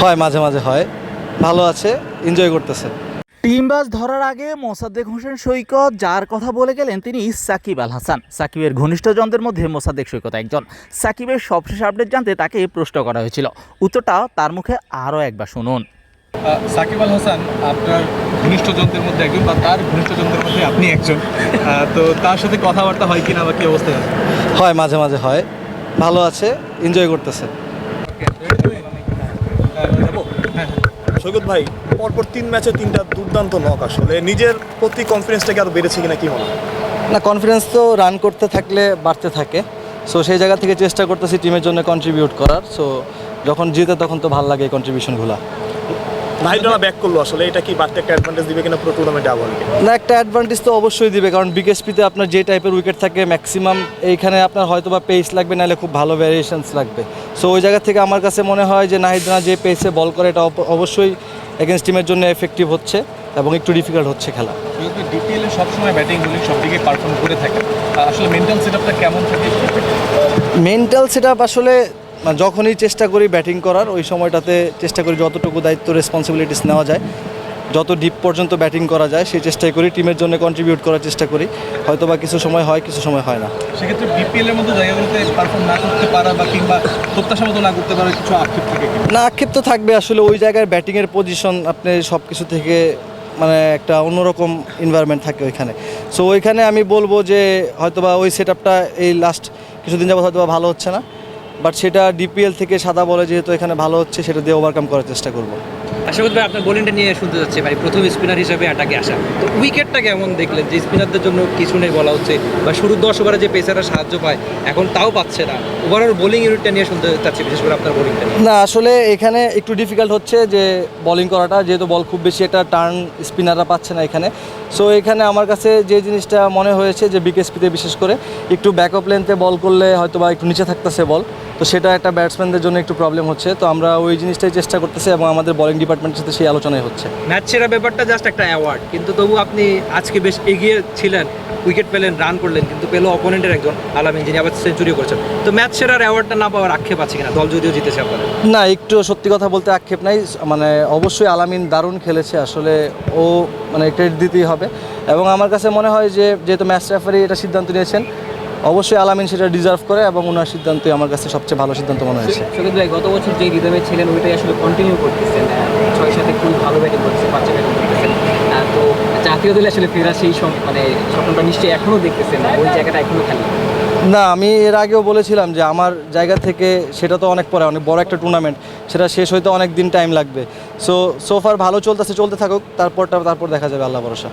হয় মাঝে মাঝে হয়। ভালো আছে এনজয় করতেছে। টিম বাস ধরার আগে মোসাদ্দেক হোসেন সৈকত যার কথা বলে গেলেন তিনি সাকিব আল হাসান। সাকিবের ঘনিষ্ঠজনদের মধ্যে মোসাদ্দেক সৈকত একজন। সাকিবের সবশেষ আপডেট জানতে তাকে প্রশ্ন করা হয়েছিল। উত্তরটা তার মুখে আরও একবার শুনুন। সাকিব আল হাসান আপনার ঘনিষ্ঠজনদের মধ্যে একজন বা তার ঘনিষ্ঠজনদের মধ্যে আপনি একজন। তো তার সাথে কথাবার্তা হয় কিনা বা কি অবস্থায় হয় মাঝে মাঝে হয়। ভালো আছে এনজয় করতেছে। সৈকত ভাই, পরপর তিন ম্যাচে তিনটা দুর্দান্ত নক আসলে নিজের প্রতি কনফিডেন্সটাকে আরও বেড়েছে কিনা কি মনে না কনফিডেন্স তো রান করতে থাকলে বাড়তে থাকে। সো সেই জায়গা থেকে চেষ্টা করতেছি টিমের জন্য কন্ট্রিবিউট করার। সো যখন জিতে তখন তো ভালো লাগে কন্ট্রিবিউশনগুলো নাহিদরা ব্যাক করল আসলে এটা কি বাড়তে একটা অ্যাডভান্টেজ দিবে কিনা পুরো টুর্নামেন্টে আবহাওয়াকে না একটা অ্যাডভান্টেজ তো অবশ্যই দিবে কারণ বিকেএসপিতে আপনার যে টাইপের উইকেট থাকে ম্যাক্সিমাম এইখানে আপনার হয়তো বা পেস লাগবে নাহলে খুব ভালো ভ্যারিয়েশনস লাগবে। সো ওই জায়গা থেকে আমার কাছে মনে হয় যে নাহিদরা যে পেসে বল করে এটা অবশ্যই এগেনস্ট টিমের জন্য এফেক্টিভ হচ্ছে এবং একটু ডিফিকাল্ট হচ্ছে খেলা। যেহেতু ডিপিএল সবসময় ব্যাটিং বোলিং সব দিকে পারফর্ম করে থাকে? আসলে মেন্টাল সেট আপটা কেমন থাকে? মেন্টাল সেট আসলে যখনই চেষ্টা করি ব্যাটিং করার ওই সময়টাতে চেষ্টা করি যতটুকু দায়িত্ব রেসপন্সিবিলিটিস নেওয়া যায় যত ডিপ পর্যন্ত ব্যাটিং করা যায় সেই চেষ্টাই করি। টিমের জন্য কন্ট্রিবিউট করার চেষ্টা করি। হয়তো বা কিছু সময় হয় কিছু সময় হয় না। সেক্ষেত্রে বিপিএল এর মতো জায়গাগুলোতে পারফর্ম না করতে পারা বা কিংবা প্রত্যাশা মতো না করতে পারা কিছু আক্ষেপ থাকে না আক্ষেপ তো থাকবে। আসলে ওই জায়গায় ব্যাটিংয়ের পজিশন আপনি সব কিছু থেকে মানে একটা অন্যরকম এনভায়রনমেন্ট থাকে ওইখানে। সো ওইখানে আমি বলব যে হয়তোবা ওই সেট আপটা এই লাস্ট কিছুদিন যাবত হয়তো বা ভালো হচ্ছে না। বাট সেটা ডিপিএল থেকে সাদা বলে যেহেতু এখানে ভালো হচ্ছে সেটা দিয়ে ওভারকাম করার চেষ্টা করব। আশাবাদ ভাই আপনার বোলিংটা নিয়ে শুনতে যাচ্ছে ভাই প্রথম স্পিনার হিসেবে অ্যাটাকে আসা। তো উইকেটটা কেমন দেখলেন? যে স্পিনারদের জন্য কিছু নেই বলা হচ্ছে বা শুরুর দশ ওভারে যে পেসাররা সাহায্য পায় এখন তাও পাচ্ছে না। ওভারঅল বোলিং ইউনিটটা নিয়ে শুনতে চাচ্ছি বিশেষ করে আপনার বোলিংটা না আসলে এখানে একটু ডিফিকাল্ট হচ্ছে যে বলিং করাটা যেহেতু বল খুব বেশি একটা টার্ন স্পিনাররা পাচ্ছে না এখানে। সো এখানে আমার কাছে যে জিনিসটা মনে হয়েছে যে বিকেএসপিতে বিশেষ করে একটু ব্যাকআপ লেন্থে বল করলে হয়তো বা একটু নিচে থাকতেছে বল তো সেটা একটা ব্যাটসম্যানদের জন্য একটু প্রবলেম হচ্ছে। তো আমরা ওই জিনিসটাই চেষ্টা করতেছি এবং আমাদের বলিং ডিপার্টমেন্টের সাথে সেই আলোচনাই হচ্ছে। ম্যাচ সেরা ব্যাপারটা জাস্ট একটা অ্যাওয়ার্ড কিন্তু তবু আপনি আজকে বেশ এগিয়ে ছিলেন উইকেট পেলেন রান করলেন কিন্তু পেল অপোনেন্টের একজন আলামিন যিনি আবার সেঞ্চুরি করেছেন। তো ম্যাচ সেরার অ্যাওয়ার্ডটা না পাওয়ার আক্ষেপ আছে কিনা? দল যদিও জিতেছে আপনাদের। না একটু সত্যি কথা বলতে আক্ষেপ নাই। মানে অবশ্যই আলামিন দারুণ খেলেছে। আসলে ও মানে ক্রেডিট দিতেই হবে। এবং আমার কাছে মনে হয় যে যেহেতু ম্যাচ রেফারি এটা সিদ্ধান্ত নিয়েছেন অবশ্যই আলামিন সেটা ডিজার্ভ করে এবং ওনার সিদ্ধান্তই আমার কাছে সবচেয়ে ভালো সিদ্ধান্ত মনে হয়েছে। সৈকত ভাই গত বছর যে রিদমে ছিলেন ওইটাই আসলে কন্টিনিউ করতেছেন। ছয় সাথে খুব ভালো ব্যাটিং করতেছেন পাঁচে ব্যাটিং করতেছেন। তো জাতীয় দলে আসলে ফেরা সেই সব- মানে স্বপ্নটা নিশ্চয়ই এখনও দেখতেছেন ওই জায়গাটা এখনও খালি? না আমি এর আগেও বলেছিলাম যে আমার জায়গা থেকে সেটা তো অনেক পরে অনেক বড় একটা টুর্নামেন্ট সেটা শেষ হইতে অনেক দিন টাইম লাগবে। সো সোফার ভালো চলতেছে চলতে থাকুক তারপরটা তারপর দেখা যাবে আল্লাহ ভরসা।